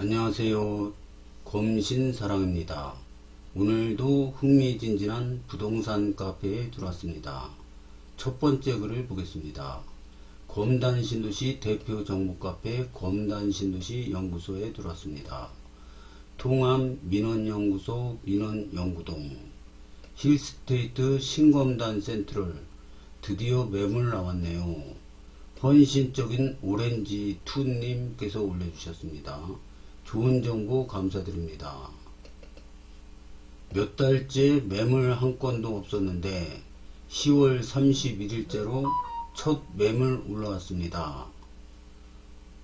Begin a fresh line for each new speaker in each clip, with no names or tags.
안녕하세요. 검신사랑입니다. 오늘도 흥미진진한 부동산 카페에 들어왔습니다. 첫 번째 글을 보겠습니다. 검단신도시 대표 정보 카페 검단신도시 연구소에 들어왔습니다. 통암 민원연구소 민원연구동 힐스테이트 신검단 센트럴 드디어 매물 나왔네요. 헌신적인 오렌지 투님께서 올려주셨습니다. 좋은 정보 감사드립니다. 몇 달째 매물 한 건도 없었는데 10월 31일째로 첫 매물 올라왔습니다.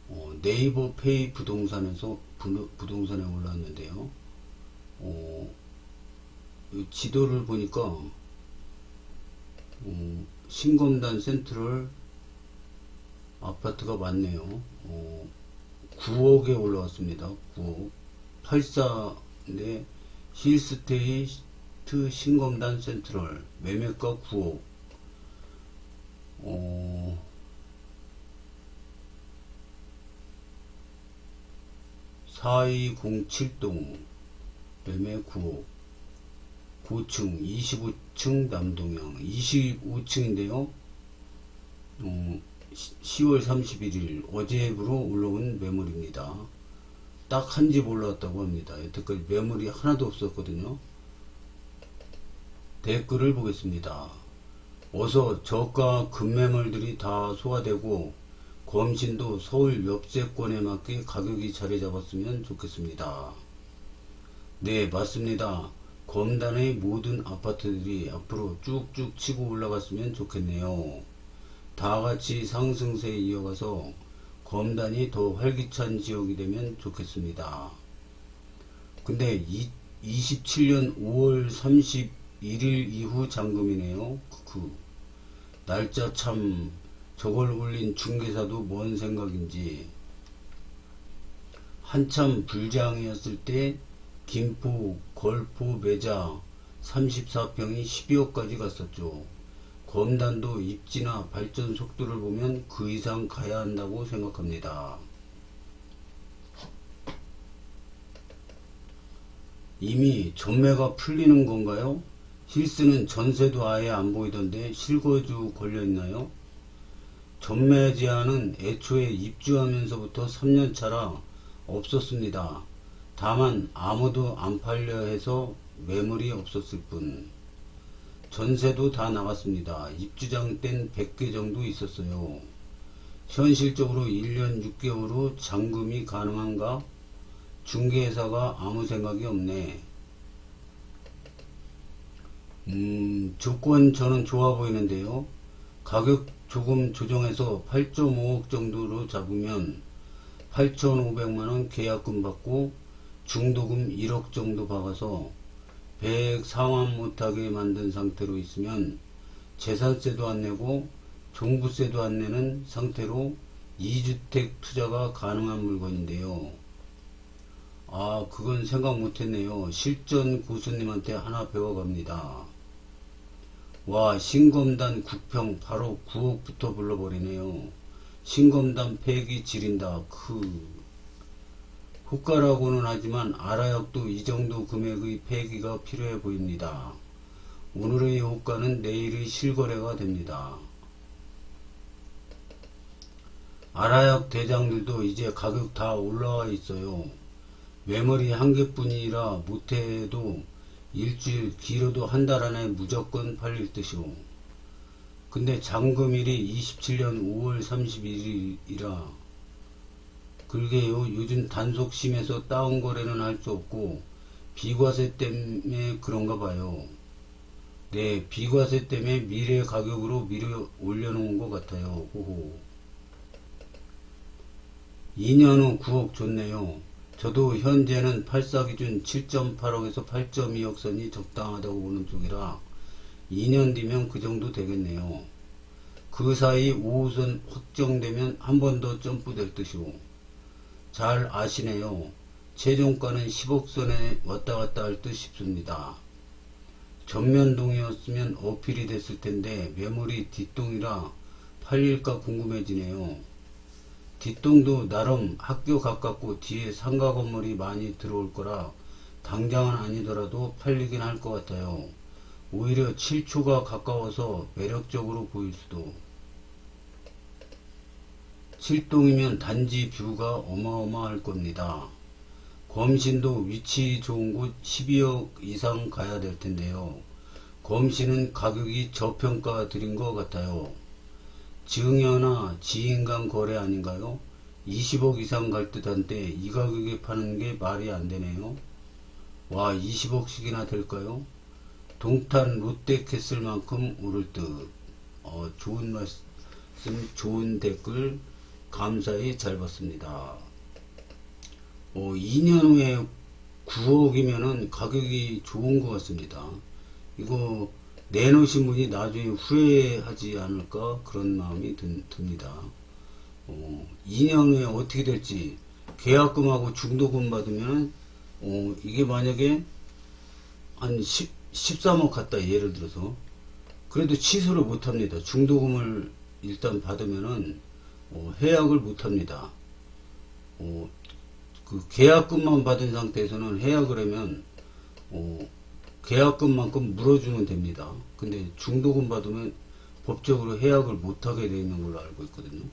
어, 네이버 페이 부동산에서 부, 부동산에 올라왔는데요. 어, 이 지도를 보니까 어, 신검단 센트럴 아파트가 많네요. 어, 9억에 올라왔습니다. 9억. 84인데 힐스테이트 신검단 센트럴 매매가 9억. 어, (4207동) 매매 9억 고층 25층 남동형 25층인데요 어, 10월 31일 어제부로 올라온 매물입니다. 딱 한 집 올라왔다고 합니다. 여태까지 매물이 하나도 없었거든요. 댓글을 보겠습니다. 어서 저가 급매물들이 다 소화되고 검신도 서울 역세권에 맞게 가격이 자리 잡았으면 좋겠습니다. 네, 맞습니다. 검단의 모든 아파트들이 앞으로 쭉쭉 치고 올라갔으면 좋겠네요. 다 같이 상승세에 이어가서 검단이 더 활기찬 지역이 되면 좋겠습니다. 근데 이, 27년 5월 31일 이후 잔금이네요. 그 날짜 참 저걸 올린 중개사도 뭔 생각인지 한참 불장이었을 때 김포 걸포 매자 34평이 12억까지 갔었죠. 검단도 입지나 발전 속도를 보면 그 이상 가야 한다고 생각합니다. 이미 전매가 풀리는 건가요? 힐스는 전세도 아예 안 보이던데 실거주 걸려 있나요? 전매 제한은 애초에 입주하면서부터 3년차라 없었습니다. 다만 아무도 안 팔려 해서 매물이 없었을 뿐. 전세도 다 나갔습니다. 입주장 땐 100개 정도 있었어요. 현실적으로 1년 6개월 후 잔금이 가능한가? 중개회사가 아무 생각이 없네. 음, 조건 저는 좋아 보이는데요. 가격 조금 조정해서 8.5억 정도로 잡으면 8,500만원 계약금 받고 중도금 1억 정도 박아서 100 상환 못하게 만든 상태로 있으면 재산세도 안 내고 종부세도 안 내는 상태로 2주택 투자가 가능한 물건인데요. 아, 그건 생각 못했네요. 실전 고수님한테 하나 배워갑니다. 와, 신검단 국평 바로 9억부터 불러버리네요. 신검단 폐기 지린다. 그, 호가라고는 하지만 알아역도 이 정도 금액의 폐기가 필요해 보입니다. 오늘의 호가는 내일의 실거래가 됩니다. 아라역 대장들도 이제 가격 다 올라와 있어요. 메모리 한 개뿐이라 못해도 일주일 길어도 한 달 안에 무조건 팔릴 듯이오. 근데 잔금일이 27년 5월 31일이라 그러게요. 요즘 단속 심해서 다운 거래는 할 수 없고 비과세 때문에 그런가 봐요. 네, 비과세 때문에 미래 가격으로 미려 올려놓은 것 같아요. 호호. 2년 후 9억 좋네요. 저도 현재는 84 기준 7.8억에서 8.2억 선이 적당하다고 보는 쪽이라 2년 뒤면 그 정도 되겠네요. 그 사이 5호선 확정되면 한 번 더 점프될 듯이오. 잘 아시네요. 최종가는 10억 선에 왔다 갔다 할 듯 싶습니다. 전면동이었으면 어필이 됐을 텐데 매물이 뒷동이라 팔릴까 궁금해지네요. 뒷동도 나름 학교 가깝고 뒤에 상가 건물이 많이 들어올 거라 당장은 아니더라도 팔리긴 할 것 같아요. 오히려 7초가 가까워서 매력적으로 보일 수도. 7동이면 단지 뷰가 어마어마할 겁니다. 검신도 위치 좋은 곳 12억 이상 가야 될 텐데요. 검신은 가격이 저평가 드린 것 같아요. 증여나 지인 간 거래 아닌가요? 20억 이상 갈 듯한데 이 가격에 파는 게 말이 안 되네요. 와, 20억씩이나 될까요? 동탄 롯데캐슬만큼 오를 듯. 어, 좋은 말씀, 좋은 댓글 감사히 잘 봤습니다. 어, 2년 후에 9억이면은 가격이 좋은 것 같습니다. 이거 내놓으신 분이 나중에 후회하지 않을까 그런 마음이 든- 듭니다. 어, 2년 후에 어떻게 될지 계약금하고 중도금 받으면 어, 이게 만약에 한 10, 13억 갔다 예를 들어서 그래도 취소를 못합니다. 중도금을 일단 받으면은 어, 해약을 못합니다. 어, 그 계약금만 받은 상태에서는 해약을 하면 어, 계약금만큼 물어주면 됩니다. 근데 중도금 받으면 법적으로 해약을 못하게 되어 있는 걸로 알고 있거든요.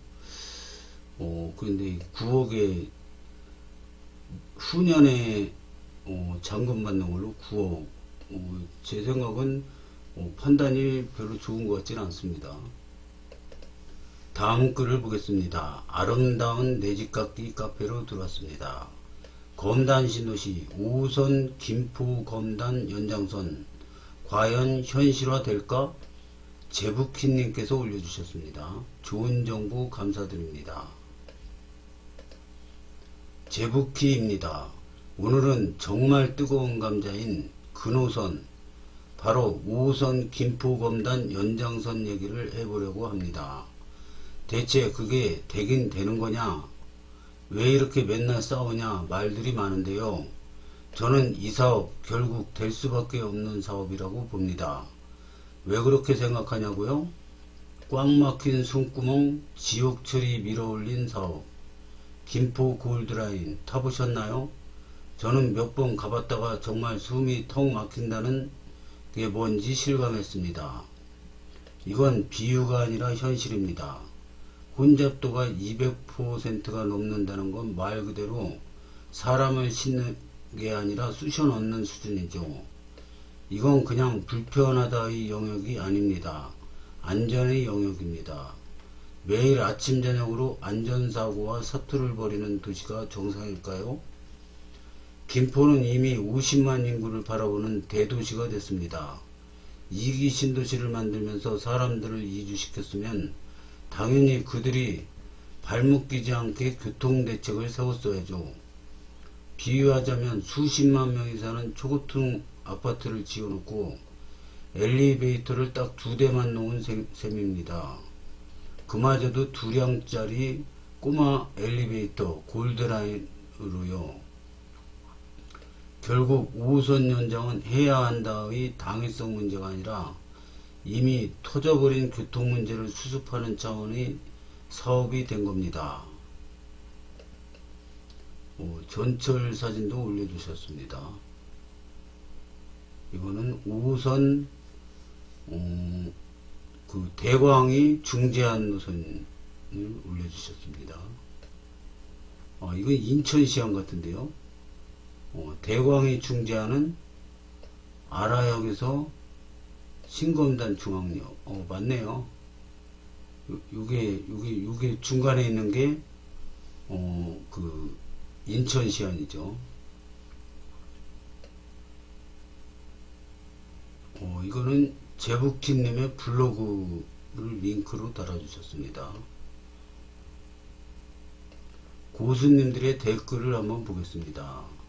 어, 그런데 9억에 후년에 어, 잔금 받는 걸로 9억. 어, 제 생각은 어, 판단이 별로 좋은 것 같지는 않습니다. 다음 글을 보겠습니다. 아름다운 내집깎기 카페로 들어왔습니다. 검단 신도시 5호선 김포 검단 연장선 과연 현실화 될까? 제부키님께서 올려주셨습니다. 좋은 정보 감사드립니다. 제부키입니다. 오늘은 정말 뜨거운 감자인 근호선 바로 5호선 김포검단 연장선 얘기를 해보려고 합니다. 대체 그게 되긴 되는 거냐? 왜 이렇게 맨날 싸우냐 말들이 많은데요. 저는 이 사업 결국 될 수밖에 없는 사업이라고 봅니다. 왜 그렇게 생각하냐고요? 꽉 막힌 숨구멍 지옥철이 밀어올린 사업 김포 골드라인 타보셨나요? 저는 몇 번 가봤다가 정말 숨이 턱 막힌다는 게 뭔지 실감했습니다. 이건 비유가 아니라 현실입니다. 혼잡도가 200%가 넘는다는 건 말 그대로 사람을 싣는 게 아니라 쑤셔 넣는 수준이죠. 이건 그냥 불편하다의 영역이 아닙니다. 안전의 영역입니다. 매일 아침 저녁으로 안전사고와 사투를 벌이는 도시가 정상일까요? 김포는 이미 50만 인구를 바라보는 대도시가 됐습니다. 이기 신도시를 만들면서 사람들을 이주시켰으면 당연히 그들이 발목 끼지 않게 교통대책을 세웠어야죠. 비유하자면 수십만 명이 사는 초고층 아파트를 지어놓고 엘리베이터를 딱 두 대만 놓은 셈- 셈입니다. 그마저도 두 량짜리 꼬마 엘리베이터 골드라인으로요. 결국 5호선 연장은 해야 한다의 당위성 문제가 아니라 이미 터져버린 교통 문제를 수습하는 차원의 사업이 된 겁니다. 어, 전철 사진도 올려주셨습니다. 이거는 5호선 어, 그 대광이 중재한 노선을 올려주셨습니다. 아, 이건 인천시항 같은데요. 어, 대광이 중재하는 아라역에서 신검단 중앙역. 어, 맞네요. 요, 요게, 요게, 요게 중간에 있는 게, 어, 그, 인천시안이죠. 어, 이거는 제부키님의 블로그를 링크로 달아주셨습니다. 고수님들의 댓글을 한번 보겠습니다.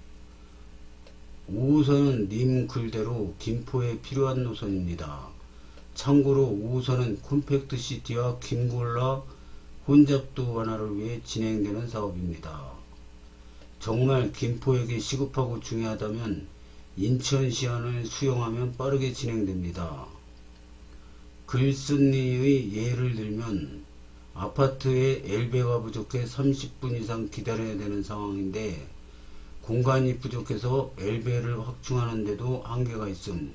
5호선은 님 글대로 김포에 필요한 노선입니다. 참고로 5호선은 콤팩트 시티와 김골라 혼잡도 완화를 위해 진행되는 사업입니다. 정말 김포에게 시급하고 중요하다면 인천 시안을 수용하면 빠르게 진행됩니다. 글쓴이의 예를 들면 아파트에 엘베가 부족해 30분 이상 기다려야 되는 상황인데 공간이 부족해서 엘베를 확충하는데도 한계가 있음.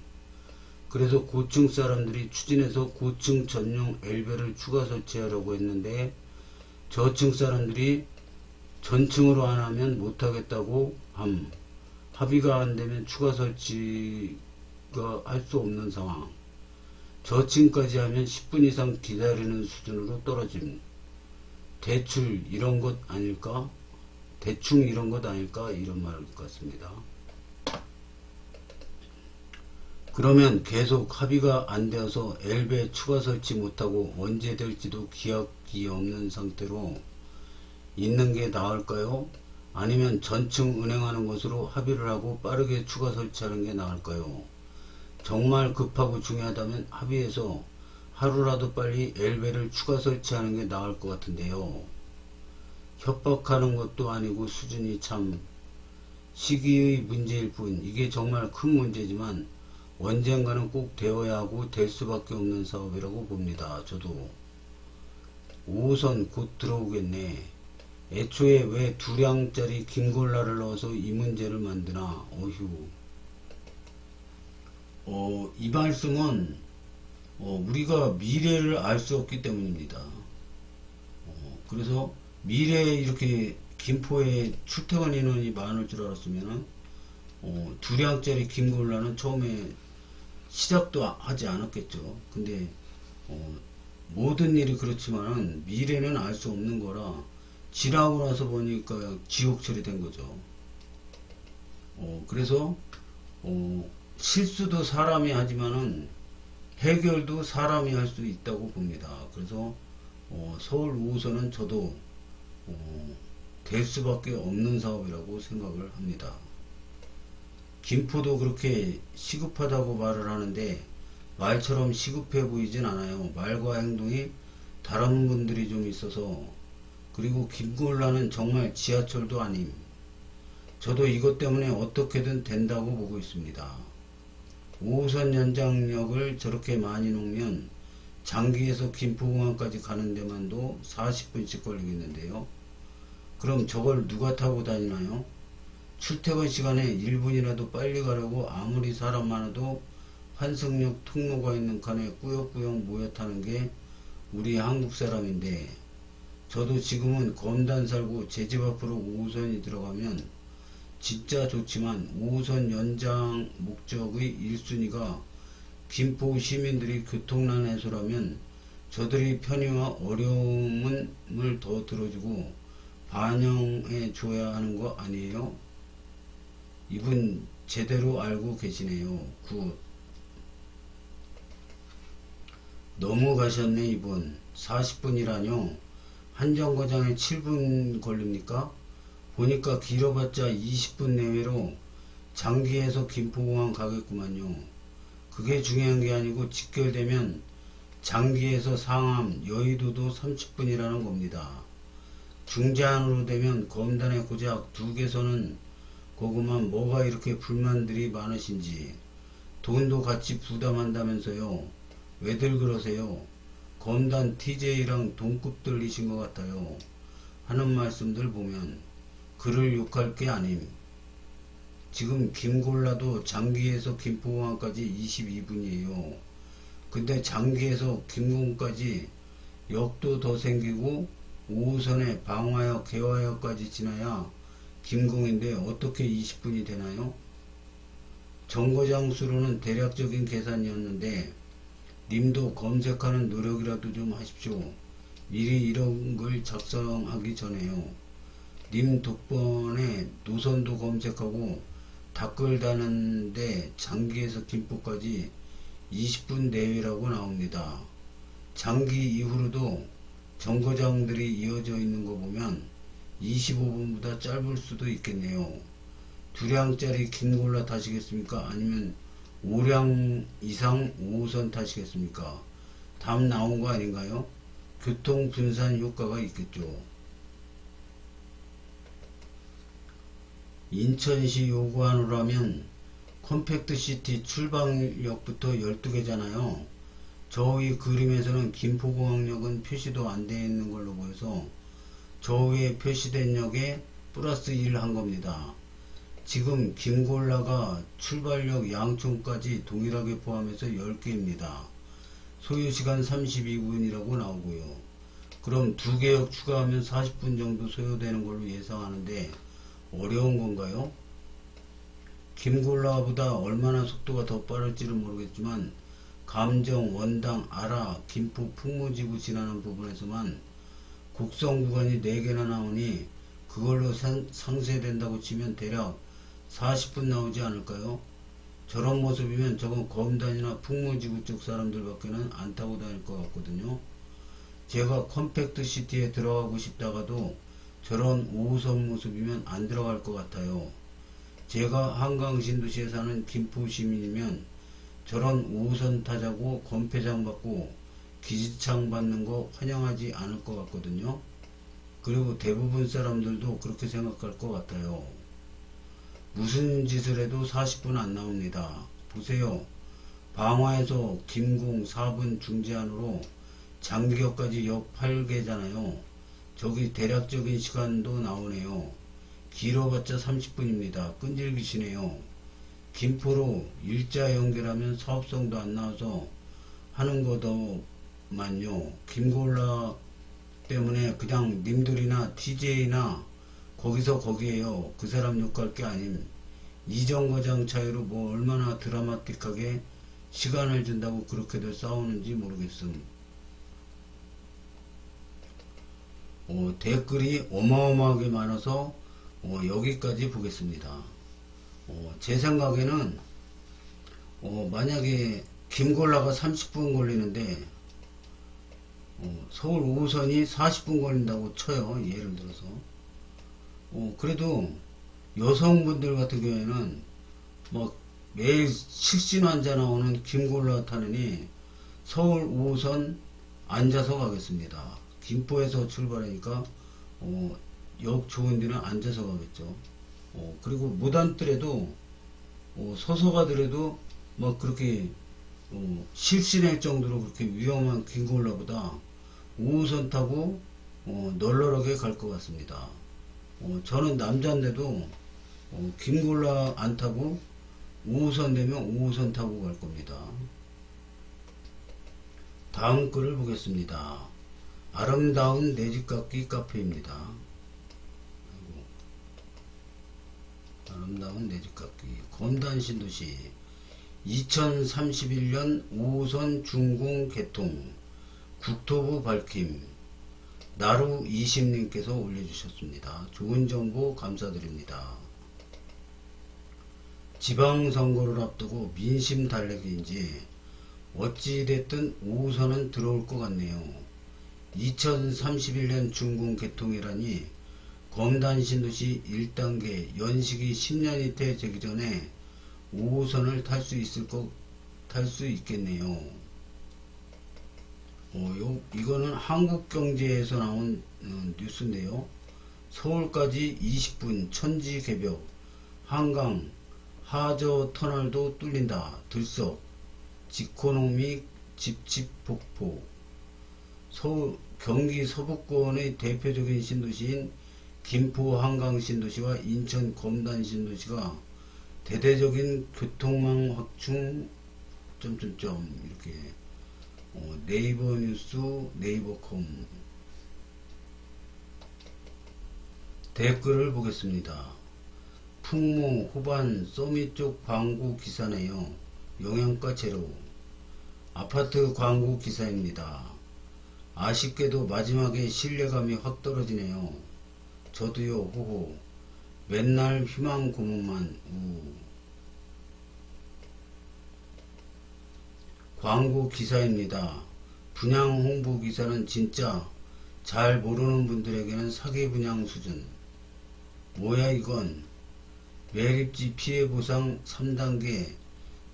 그래서 고층 사람들이 추진해서 고층 전용 엘베를 추가 설치하려고 했는데 저층 사람들이 전층으로 안 하면 못하겠다고 함. 합의가 안 되면 추가 설치가 할 수 없는 상황. 저층까지 하면 10분 이상 기다리는 수준으로 떨어짐. 대출 이런 것 아닐까? 대충 이런 것 아닐까? 이런 말 같습니다. 그러면 계속 합의가 안 되어서 엘베 추가 설치 못하고 언제 될지도 기약이 없는 상태로 있는 게 나을까요? 아니면 전층 운행하는 것으로 합의를 하고 빠르게 추가 설치하는 게 나을까요? 정말 급하고 중요하다면 합의해서 하루라도 빨리 엘베를 추가 설치하는 게 나을 것 같은데요. 협박하는 것도 아니고 수준이 참 시기의 문제일 뿐 이게 정말 큰 문제지만 언젠가는 꼭 되어야 하고 될 수밖에 없는 사업이라고 봅니다. 저도 5호선 곧 들어오겠네. 애초에 왜 두량짜리 김골라를 넣어서 이 문제를 만드나 어휴 어, 이 말씀은 어, 우리가 미래를 알 수 없기 때문입니다. 어, 그래서 미래에 이렇게 김포에 출퇴근 인원이 많을 줄 알았으면은 어, 두량짜리 김골라는 처음에 시작도 아- 하지 않았겠죠. 근데 어, 모든 일이 그렇지만은 미래는 알 수 없는 거라 지나고 나서 보니까 지옥 처리된 거죠. 어, 그래서 어, 실수도 사람이 하지만은 해결도 사람이 할 수 있다고 봅니다. 그래서 어, 서울 5호선은 저도 어, 될 수밖에 없는 사업이라고 생각을 합니다. 김포도 그렇게 시급하다고 말을 하는데 말처럼 시급해 보이진 않아요. 말과 행동이 다른 분들이 좀 있어서 그리고 김골라는 정말 지하철도 아님. 저도 이것 때문에 어떻게든 된다고 보고 있습니다. 5호선 연장역을 저렇게 많이 놓으면 장기에서 김포공항까지 가는 데만도 40분씩 걸리겠는데요. 그럼 저걸 누가 타고 다니나요? 출퇴근 시간에 1분이라도 빨리 가려고 아무리 사람 많아도 환승역 통로가 있는 칸에 꾸역꾸역 모여 타는 게 우리 한국 사람인데 저도 지금은 검단 살고 제 집 앞으로 5호선이 들어가면 진짜 좋지만 5호선 연장 목적의 1순위가 김포 시민들이 교통난 해소라면 저들의 편의와 어려움을 더 들어주고 반영해 줘야 하는 거 아니에요? 이분 제대로 알고 계시네요. 굿. 넘어가셨네 이분. 40분이라뇨. 한 정거장에 7분 걸립니까? 보니까 길어봤자 20분 내외로 장기에서 김포공항 가겠구만요. 그게 중요한 게 아니고 직결되면 장기에서 상암, 여의도도 30분이라는 겁니다. 중장으로 되면 검단의 고작 두 개선은 고구만 뭐가 이렇게 불만들이 많으신지 돈도 같이 부담한다면서요. 왜들 그러세요? 검단 TJ랑 동급들이신 것 같아요. 하는 말씀들 보면 그를 욕할 게 아님. 지금 김골라도 장기에서 김포공항까지 22분이에요. 근데 장기에서 김공까지 역도 더 생기고 5호선에 방화역, 개화역까지 지나야 김공인데 어떻게 20분이 되나요? 정거장 수로는 대략적인 계산이었는데 님도 검색하는 노력이라도 좀 하십시오. 미리 이런 걸 작성하기 전에요. 님 덕분에 노선도 검색하고 댓글 다는데 장기에서 김포까지 20분 내외라고 나옵니다. 장기 이후로도 정거장들이 이어져 있는 거 보면 25분보다 짧을 수도 있겠네요. 두량짜리 긴 골라 타시겠습니까? 아니면 5량 이상 5호선 타시겠습니까? 답 나온 거 아닌가요? 교통 분산 효과가 있겠죠. 인천시 하면 컴팩트 시티 출발역부터 12개잖아요. 저위 그림에서는 김포공항역은 표시도 안 되어 있는 걸로 보여서 저 위에 표시된 역에 플러스 1 한 겁니다. 지금 김골라가 출발역 양촌까지 동일하게 포함해서 10개입니다. 소요시간 32분이라고 나오고요. 그럼 두 개 역 추가하면 40분 정도 소요되는 걸로 예상하는데 어려운 건가요? 김골라보다 얼마나 속도가 더 빠를지는 모르겠지만 감정, 원당, 아라, 김포, 풍무지구 지나는 부분에서만 곡선 구간이 4개나 나오니 그걸로 상, 상쇄된다고 치면 대략 40분 나오지 않을까요? 저런 모습이면 저건 검단이나 풍무지구 쪽 사람들밖에는 안 타고 다닐 것 같거든요. 제가 컴팩트 시티에 들어가고 싶다가도 저런 5호선 모습이면 안 들어갈 것 같아요. 제가 한강 신도시에 사는 김포 시민이면 저런 5호선 타자고 건폐장 받고 기지창 받는 거 환영하지 않을 것 같거든요. 그리고 대부분 사람들도 그렇게 생각할 것 같아요. 무슨 짓을 해도 40분 안 나옵니다. 보세요. 방화에서 김공 4분 중지안으로 장기역까지 역 8개잖아요. 저기 대략적인 시간도 나오네요. 길어봤자 30분입니다. 끈질기시네요. 김포로 일자 연결하면 사업성도 안 나와서 하는 거더만요. 김골라 때문에 그냥 님들이나 TJ나 거기서 거기에요. 그 사람 욕할 게 아님. 이정거장 차이로 뭐 얼마나 드라마틱하게 시간을 준다고 그렇게들 싸우는지 모르겠음. 어, 댓글이 어마어마하게 많아서 어, 여기까지 보겠습니다. 어, 제 생각에는 어, 만약에 김골라가 30분 걸리는데 어, 서울 5호선이 40분 걸린다고 쳐요. 예를 들어서. 어, 그래도 여성분들 같은 경우에는 뭐 매일 실신 환자 나오는 김골라 타느니 서울 5호선 앉아서 가겠습니다. 김포에서 출발하니까 어, 역 좋은 데는 앉아서 가겠죠. 어, 그리고 못 앉더라도 어, 서서 가더라도 막 그렇게 어, 실신할 정도로 그렇게 위험한 긴골라보다 5호선 타고 어, 널널하게 갈 것 같습니다. 어, 저는 남자인데도 어, 긴골라 안 타고 5호선 되면 5호선 타고 갈 겁니다. 다음 글을 보겠습니다. 아름다운 내집깎기 카페입니다. 아이고. 아름다운 내집깎기 검단 신도시 2031년 5호선 중공 개통 국토부 밝힘 나루 20님께서 올려주셨습니다. 좋은 정보 감사드립니다. 지방선거를 앞두고 민심 달래기인지 어찌됐든 5호선은 들어올 것 같네요. 2031년 중공 개통이라니 검단 신도시 1단계 연식이 10년이 되기 전에 5호선을 탈 수 있을 것, 탈 수 있겠네요. 어, 요, 이거는 한국경제에서 나온 어, 뉴스인데요. 서울까지 20분 천지 개벽, 한강, 하저 터널도 뚫린다. 들썩, 지코노믹 집집 폭포. 서울, 경기 서부권의 대표적인 신도시인 김포 한강 신도시와 인천 검단 신도시가 대대적인 교통망 확충 점점점 이렇게 어, 네이버 뉴스 네이버콤 댓글을 보겠습니다. 풍무 후반 서밋 쪽 광고 기사네요. 영양가 제로 아파트 광고 기사입니다. 아쉽게도 마지막에 신뢰감이 확 떨어지네요. 저도요 호호 맨날 희망 고문만 우 광고 기사입니다. 분양 홍보 기사는 진짜 잘 모르는 분들에게는 사기 분양 수준. 뭐야 이건? 매립지 피해 보상 3단계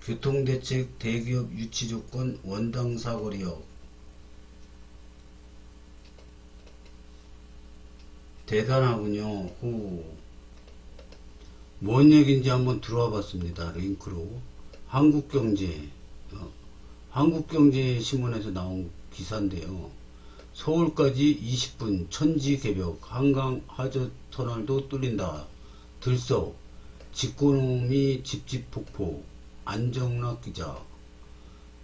교통대책 대기업 유치 조건 원당 사거리역 대단하군요. 호. 뭔 얘기인지 한번 들어와 봤습니다. 링크로. 한국경제. 어, 한국경제신문에서 나온 기사인데요. 서울까지 20분 천지 개벽 한강 하저 터널도 뚫린다. 들썩 직고놈이 집집 폭포 안정락 기자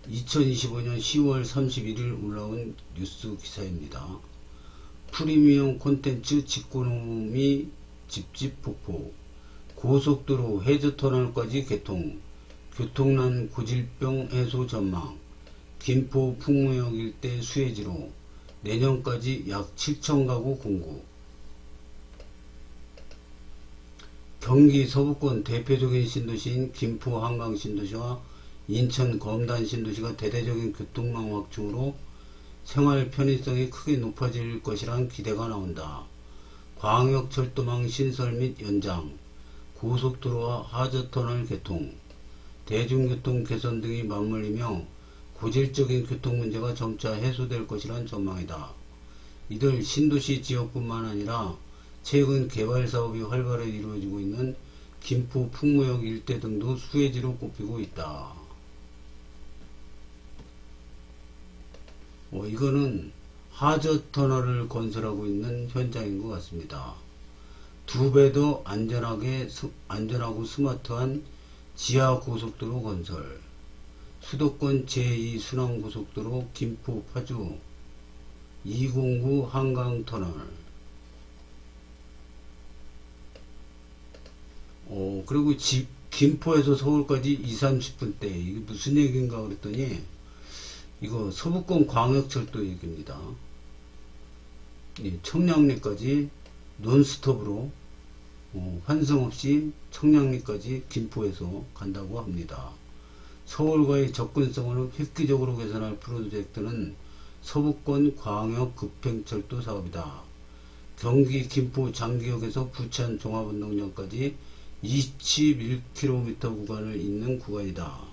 2025년 10월 31일 올라온 뉴스 기사입니다. 프리미엄 콘텐츠 직고놈이 집집 폭포 고속도로 해저터널까지 개통 교통난 고질병 해소 전망 김포 풍무역 일대 수해지로 내년까지 약 7천 가구 공급 경기 서부권 대표적인 신도시인 김포 한강 신도시와 인천 검단 신도시가 대대적인 교통망 확충으로 생활 편의성이 크게 높아질 것이란 기대가 나온다. 광역철도망 신설 및 연장, 고속도로와 하저터널 개통, 대중교통 개선 등이 맞물리며 고질적인 교통 문제가 점차 해소될 것이란 전망이다. 이들 신도시 지역뿐만 아니라 최근 개발 사업이 활발히 이루어지고 있는 김포 풍무역 일대 등도 수혜지로 꼽히고 있다. 어, 이거는 하저 터널을 건설하고 있는 현장인 것 같습니다. 두 배 더 안전하게 스- 안전하고 스마트한 지하 고속도로 건설, 수도권 제2 순환 고속도로 김포 파주 209 한강 터널. 어, 그리고 지- 김포에서 서울까지 2, 30분 대. 이게 무슨 얘기인가 그랬더니 이거 서부권 광역철도 얘기입니다. 예, 청량리까지 논스톱으로 어, 환승 없이 청량리까지 김포에서 간다고 합니다. 서울과의 접근성을 획기적으로 개선할 프로젝트는 서부권 광역 급행철도 사업이다. 경기 김포 장기역에서 부천 종합운동장까지 21km 구간을 잇는 구간이다.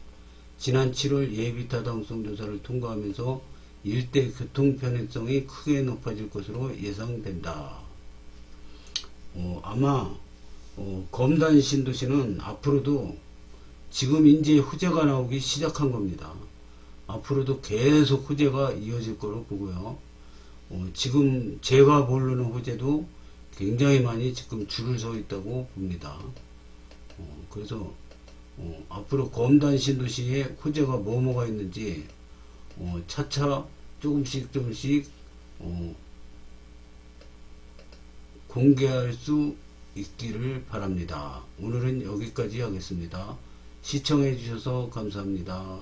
지난 7월 예비 타 당성 조사를 통과하면서 일대 교통 편의성이 크게 높아질 것으로 예상된다. 어, 아마 어, 검단 신도시는 앞으로도 지금 이제 후재가 나오기 시작한 겁니다. 앞으로도 계속 후재가 이어질 거로 보고요. 어, 지금 제가 모르는 후재도 굉장히 많이 지금 줄을 서 있다고 봅니다. 어, 그래서 어, 앞으로 검단 신도시에 후재가 뭐뭐가 있는지 어, 차차 조금씩 조금씩 어, 공개할 수 있기를 바랍니다. 오늘은 여기까지 하겠습니다. 시청해 주셔서 감사합니다.